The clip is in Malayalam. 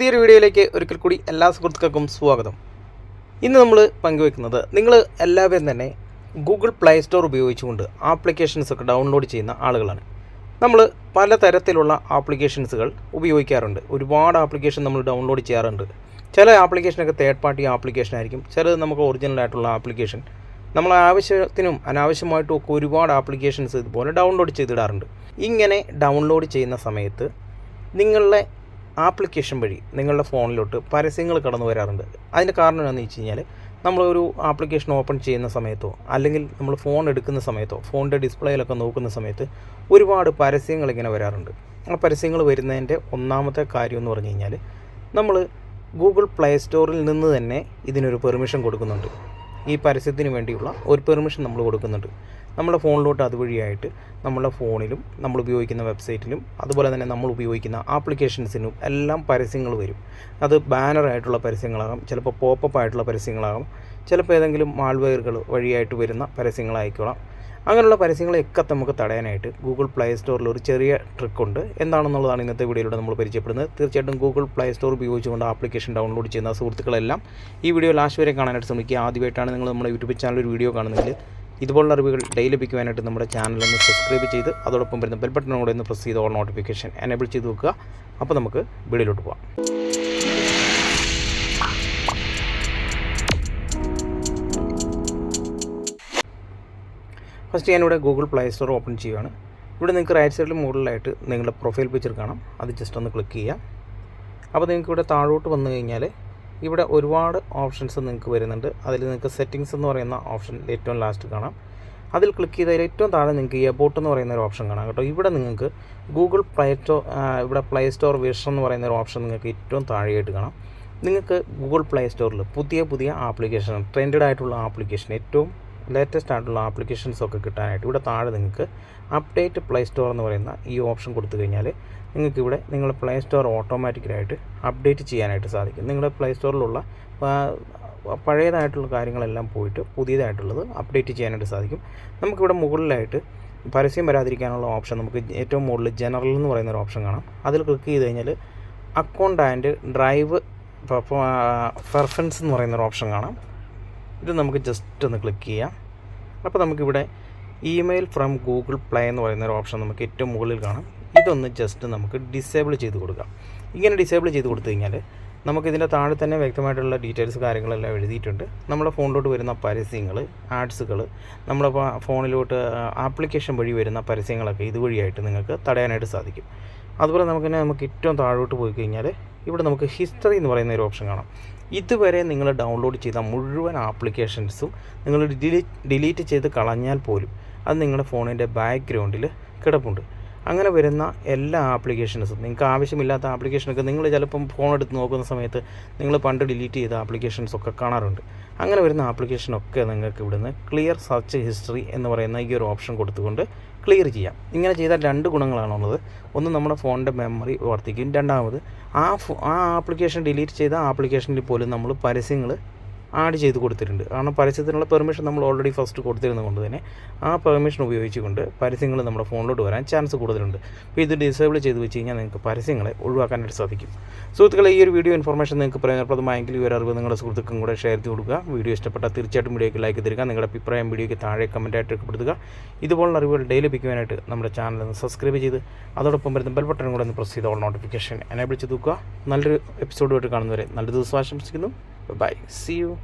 പുതിയൊരു വീഡിയോയിലേക്ക് ഒരിക്കൽ കൂടി എല്ലാ സുഹൃത്തുക്കൾക്കും സ്വാഗതം. ഇന്ന് നമ്മൾ പങ്കുവെക്കുന്നത് നിങ്ങൾ എല്ലാവരും തന്നെ ഗൂഗിൾ പ്ലേ സ്റ്റോർ ഉപയോഗിച്ചുകൊണ്ട് ആപ്ലിക്കേഷൻസ് ഒക്കെ ഡൗൺലോഡ് ചെയ്യുന്ന ആളുകളാണ്. നമ്മൾ പലതരത്തിലുള്ള ആപ്ലിക്കേഷൻസുകൾ ഉപയോഗിക്കാറുണ്ട്. ഒരുപാട് ആപ്ലിക്കേഷൻ നമ്മൾ ഡൗൺലോഡ് ചെയ്യാറുണ്ട്. ചില ആപ്ലിക്കേഷനൊക്കെ തേർഡ് പാർട്ടി ആപ്ലിക്കേഷൻ ആയിരിക്കും. ചിലത് നമുക്ക് ഒറിജിനൽ ആയിട്ടുള്ള ആപ്ലിക്കേഷൻ. നമ്മൾ ആവശ്യത്തിനും അനാവശ്യമായിട്ടും ഒക്കെ ഒരുപാട് ആപ്ലിക്കേഷൻസ് ഇതുപോലെ ഡൗൺലോഡ് ചെയ്തിടാറുണ്ട്. ഇങ്ങനെ ഡൗൺലോഡ് ചെയ്യുന്ന സമയത്ത് നിങ്ങളുടെ ആപ്ലിക്കേഷൻ വഴി നിങ്ങളുടെ ഫോണിലോട്ട് പരസ്യങ്ങൾ കടന്നു വരാറുണ്ട്. അതിന്റെ കാരണം എന്താണെന്ന് വെച്ച് കഴിഞ്ഞാൽ നമ്മളൊരു ആപ്ലിക്കേഷൻ ഓപ്പൺ ചെയ്യുന്ന സമയത്തോ അല്ലെങ്കിൽ നമ്മൾ ഫോൺ എടുക്കുന്ന സമയത്തോ ഫോണിന്റെ ഡിസ്പ്ലേയിലൊക്കെ നോക്കുന്ന സമയത്ത് ഒരുപാട് പരസ്യങ്ങൾ ഇങ്ങനെ വരാറുണ്ട്. ആ പരസ്യങ്ങൾ വരുന്നതിന്റെ ഒന്നാമത്തെ കാര്യം എന്ന് പറഞ്ഞു കഴിഞ്ഞാൽ നമ്മൾ ഗൂഗിൾ പ്ലേ സ്റ്റോറിൽ നിന്ന് തന്നെ ഇതിനൊരു പെർമിഷൻ കൊടുക്കുന്നുണ്ട്. ഈ പരസ്യത്തിന് വേണ്ടിയുള്ള ഒരു പെർമിഷൻ നമ്മൾ കൊടുക്കുന്നുണ്ട്. നമ്മുടെ ഫോണിലോട്ട് അതുവഴിയായിട്ട് നമ്മുടെ ഫോണിലും നമ്മൾ ഉപയോഗിക്കുന്ന വെബ്സൈറ്റിലും അതുപോലെ തന്നെ നമ്മൾ ഉപയോഗിക്കുന്ന ആപ്ലിക്കേഷൻസിനും എല്ലാം പരസ്യങ്ങൾ വരും. അത് ബാനറായിട്ടുള്ള പരസ്യങ്ങളാകാം ചിലപ്പോൾ പോപ്പപ്പ് ആയിട്ടുള്ള പരസ്യങ്ങളാകാം ചിലപ്പോൾ ഏതെങ്കിലും മാൾവെയറുകൾ വഴിയായിട്ട് വരുന്ന പരസ്യങ്ങളായിക്കോളാം അങ്ങനെയുള്ള പരസ്യങ്ങളെയൊക്കെ നമുക്ക് തടയാനായിട്ട് ഗൂഗിൾ പ്ലേ സ്റ്റോറിൽ ഒരു ചെറിയ ട്രിക്കുണ്ട് എന്താണെന്നുള്ളതാണ് ഇന്നത്തെ വീഡിയോയിലൂടെ നമ്മൾ പരിചയപ്പെടുന്നത്. തീർച്ചയായിട്ടും ഗൂഗിൾ പ്ലേ സ്റ്റോർ ഉപയോഗിച്ചുകൊണ്ട് ആപ്ലിക്കേഷൻ ഡൗൺലോഡ് ചെയ്യുന്ന സുഹൃത്തുക്കളെല്ലാം ഈ വീഡിയോ ലാസ്റ്റ് വരെ കാണാനായിട്ട് ശ്രമിക്കുക. ആദ്യമായിട്ടാണ് നിങ്ങൾ നമ്മുടെ യൂട്യൂബ് ചാനൽ ഒരു വീഡിയോ കാണുന്നതെങ്കിൽ ഇതുപോലുള്ള അറിവുകൾ ഡെയിലി ലഭിക്കുവാനായിട്ട് നമ്മുടെ ചാനൽ ഒന്ന് സബ്സ്ക്രൈബ് ചെയ്ത് അതോടൊപ്പം വരുന്ന ബെൽ ബട്ടൺ ഒന്ന് പ്രസ് ചെയ്ത് ഓൾ നോട്ടിഫിക്കേഷൻ എനേബിൾ ചെയ്ത് വെക്കുക. അപ്പോൾ നമുക്ക് വീഡിയോയിലോട്ട് പോകാം ഫസ്റ്റ് ഞാനിവിടെ ഗൂഗിൾ പ്ലേ സ്റ്റോർ ഓപ്പൺ ചെയ്യുകയാണ് ഇവിടെ നിങ്ങൾക്ക് റൈറ്റ് സൈഡിൽ മുകളിലായിട്ട് നിങ്ങളുടെ പ്രൊഫൈൽ പിക്ചർ കാണാം. അത് ജസ്റ്റ് ഒന്ന് ക്ലിക്ക് ചെയ്യാം അപ്പോൾ നിങ്ങൾക്ക് ഇവിടെ താഴോട്ട് വന്നു കഴിഞ്ഞാൽ ഇവിടെ ഒരുപാട് ഓപ്ഷൻസ് നിങ്ങൾക്ക് വരുന്നുണ്ട്. അതിൽ നിങ്ങൾക്ക് സെറ്റിങ്സ് എന്ന് പറയുന്ന ഓപ്ഷൻ ഏറ്റവും ലാസ്റ്റ് കാണാം. അതിൽ ക്ലിക്ക് ചെയ്താൽ ഏറ്റവും താഴെ നിങ്ങൾക്ക് എബോട്ട് എന്ന് പറയുന്ന ഒരു ഓപ്ഷൻ കാണാം കേട്ടോ. ഇവിടെ നിങ്ങൾക്ക് ഗൂഗിൾ പ്ലേ സ്റ്റോർ ഇവിടെ പ്ലേ സ്റ്റോർ വിഷൻ എന്ന് പറയുന്ന ഒരു ഓപ്ഷൻ നിങ്ങൾക്ക് ഏറ്റവും താഴെയായിട്ട് കാണാം. നിങ്ങൾക്ക് ഗൂഗിൾ പ്ലേ സ്റ്റോറിൽ പുതിയ പുതിയ ആപ്ലിക്കേഷൻ ട്രെൻഡഡ് ആയിട്ടുള്ള ആപ്ലിക്കേഷൻ ഏറ്റവും ലേറ്റസ്റ്റ് ആയിട്ടുള്ള ആപ്ലിക്കേഷൻസ് ഒക്കെ കിട്ടാനായിട്ട് ഇവിടെ താഴെ നിങ്ങൾക്ക് അപ്ഡേറ്റ് പ്ലേ സ്റ്റോർ എന്ന് പറയുന്ന ഈ ഓപ്ഷൻ കൊടുത്തു കഴിഞ്ഞാൽ നിങ്ങൾക്ക് ഇവിടെ നിങ്ങളുടെ പ്ലേ സ്റ്റോർ ഓട്ടോമാറ്റിക്കലായിട്ട് അപ്ഡേറ്റ് ചെയ്യാനായിട്ട് സാധിക്കും. നിങ്ങളുടെ പ്ലേ സ്റ്റോറിലുള്ള പഴയതായിട്ടുള്ള കാര്യങ്ങളെല്ലാം പോയിട്ട് പുതിയതായിട്ടുള്ളത് അപ്ഡേറ്റ് ചെയ്യാനായിട്ട് സാധിക്കും. നമുക്കിവിടെ മുകളിലായിട്ട് പരസ്യം വരാതിരിക്കാനുള്ള ഓപ്ഷൻ നമുക്ക് ഏറ്റവും മുകളിൽ ജനറൽ എന്ന് പറയുന്ന ഒരു ഓപ്ഷൻ കാണാം. അതിൽ ക്ലിക്ക് ചെയ്ത് കഴിഞ്ഞാൽ അക്കൗണ്ട് ആൻഡ് ഡ്രൈവ് പെർഫൻസ് എന്ന് പറയുന്ന ഒരു ഓപ്ഷൻ കാണാം. ഇത് നമുക്ക് ജസ്റ്റ് ഒന്ന് ക്ലിക്ക് ചെയ്യാം. അപ്പോൾ നമുക്കിവിടെ ഇമെയിൽ ഫ്രം ഗൂഗിൾ പ്ലേ എന്ന് പറയുന്ന ഒരു ഓപ്ഷൻ നമുക്ക് ഏറ്റവും മുകളിൽ കാണാം. ഇതൊന്ന് ജസ്റ്റ് നമുക്ക് ഡിസേബിൾ ചെയ്ത് കൊടുക്കാം. ഇങ്ങനെ ഡിസേബിൾ ചെയ്ത് കൊടുത്തു കഴിഞ്ഞാൽ നമുക്കിതിന്റെ താഴെ തന്നെ വ്യക്തമായിട്ടുള്ള ഡീറ്റെയിൽസ് കാര്യങ്ങളെല്ലാം എഴുതിയിട്ടുണ്ട്. നമ്മുടെ ഫോണിലോട്ട് വരുന്ന പരസ്യങ്ങൾ ആഡ്സുകൾ നമ്മുടെ ഫോണിലോട്ട് ആപ്ലിക്കേഷൻ വഴി വരുന്ന പരസ്യങ്ങളൊക്കെ ഇതുവഴിയായിട്ട് നിങ്ങൾക്ക് തടയാനായിട്ട് സാധിക്കും. അതുപോലെ നമുക്ക് തന്നെ നമുക്ക് ഏറ്റവും താഴോട്ട് പോയി കഴിഞ്ഞാൽ ഇവിടെ നമുക്ക് ഹിസ്റ്ററി എന്ന് പറയുന്ന ഒരു ഓപ്ഷൻ കാണാം. ഇതുവരെ നിങ്ങൾ ഡൗൺലോഡ് ചെയ്ത മുഴുവൻ ആപ്ലിക്കേഷൻസും നിങ്ങൾ ഡിലീറ്റ് ഡിലീറ്റ് ചെയ്ത് കളഞ്ഞാൽ പോലും അത് നിങ്ങളുടെ ഫോണിന്റെ ബാക്ക്ഗ്രൗണ്ടിൽ കിടപ്പുണ്ട്. അങ്ങനെ വരുന്ന എല്ലാ ആപ്ലിക്കേഷൻസും നിങ്ങൾക്ക് ആവശ്യമില്ലാത്ത ആപ്ലിക്കേഷനൊക്കെ നിങ്ങൾ ചിലപ്പം ഫോൺ എടുത്ത് നോക്കുന്ന സമയത്ത് നിങ്ങൾ പണ്ട് ഡിലീറ്റ് ചെയ്ത ആപ്ലിക്കേഷൻസ് ഒക്കെ കാണാറുണ്ട്. അങ്ങനെ വരുന്ന ആപ്ലിക്കേഷനൊക്കെ നിങ്ങൾക്ക് ഇവിടുന്ന് ക്ലിയർ സെർച്ച് ഹിസ്റ്ററി എന്ന് പറയുന്ന ഈ ഒരു ഓപ്ഷൻ കൊടുത്തുകൊണ്ട് ക്ലിയർ ചെയ്യാം. ഇങ്ങനെ ചെയ്താൽ രണ്ട് ഗുണങ്ങളാണുള്ളത് ഒന്ന് നമ്മുടെ ഫോണിന്റെ മെമ്മറി വർദ്ധിക്കും. രണ്ടാമത് ആ ആ ആപ്ലിക്കേഷൻ ഡിലീറ്റ് ചെയ്ത ആപ്ലിക്കേഷനിൽ പോലും നമ്മൾ പരസ്യങ്ങൾ ആഡ് ചെയ്ത് കൊടുത്തിട്ടുണ്ട്. കാരണം പരസ്യത്തിനുള്ള പെർമിഷൻ നമ്മൾ ഓൾറെഡി ഫസ്റ്റ് കൊടുത്തിരുന്നത് കൊണ്ട് തന്നെ ആ പെർമിഷൻ ഉപയോഗിച്ചുകൊണ്ട് പരസ്യങ്ങൾ നമ്മുടെ ഫോണിലോട്ട് വരാൻ ചാൻസ് കൂടുതലുണ്ട്. അപ്പോൾ ഇത് ഡിസേബിൾ ചെയ്ത് വെച്ച് കഴിഞ്ഞാൽ നിങ്ങൾക്ക് പരസ്യങ്ങളെ ഒഴിവാക്കാനായിട്ട് സാധിക്കും. സുഹൃത്തുക്കളെ ഈ ഒരു വീഡിയോ ഇൻഫർമേഷൻ നിങ്ങൾക്ക് പ്രയോജനപ്രദമായെങ്കിൽ ഈ ഒരു അറിവ് നിങ്ങളുടെ സുഹൃത്തുക്കളും കൂടെ ഷെയർ ചെയ്ത് കൊടുക്കുക. വീഡിയോ ഇഷ്ടപ്പെട്ടാൽ തീർച്ചയായിട്ടും വീഡിയോയ്ക്ക് ലൈക്ക് തരിക. നിങ്ങളുടെ അഭിപ്രായം വീഡിയോയ്ക്ക് താഴെ കമന്റായിട്ട് രേഖപ്പെടുത്തുക. ഇതുപോലുള്ള അറിവുകൾ ഡെയിലി ലഭിക്കുവാനായിട്ട് നമ്മുടെ ചാനൽ ഒന്ന് സബ്സ്ക്രൈബ് ചെയ്ത് അതോടൊപ്പം വരുന്ന ബെൽ ബട്ടൺ കൂടെ ഒന്ന് പ്രസ് ചെയ്ത് ഓൾ നോട്ടിഫിക്കേഷൻ എനേബിൾ ചെയ്ത് നോക്കുക നല്ലൊരു എപ്പിസോഡുമായിട്ട് കാണുന്നവരെ നല്ല ദിവസം ആശംസിക്കുന്നു. Bye bye. See you.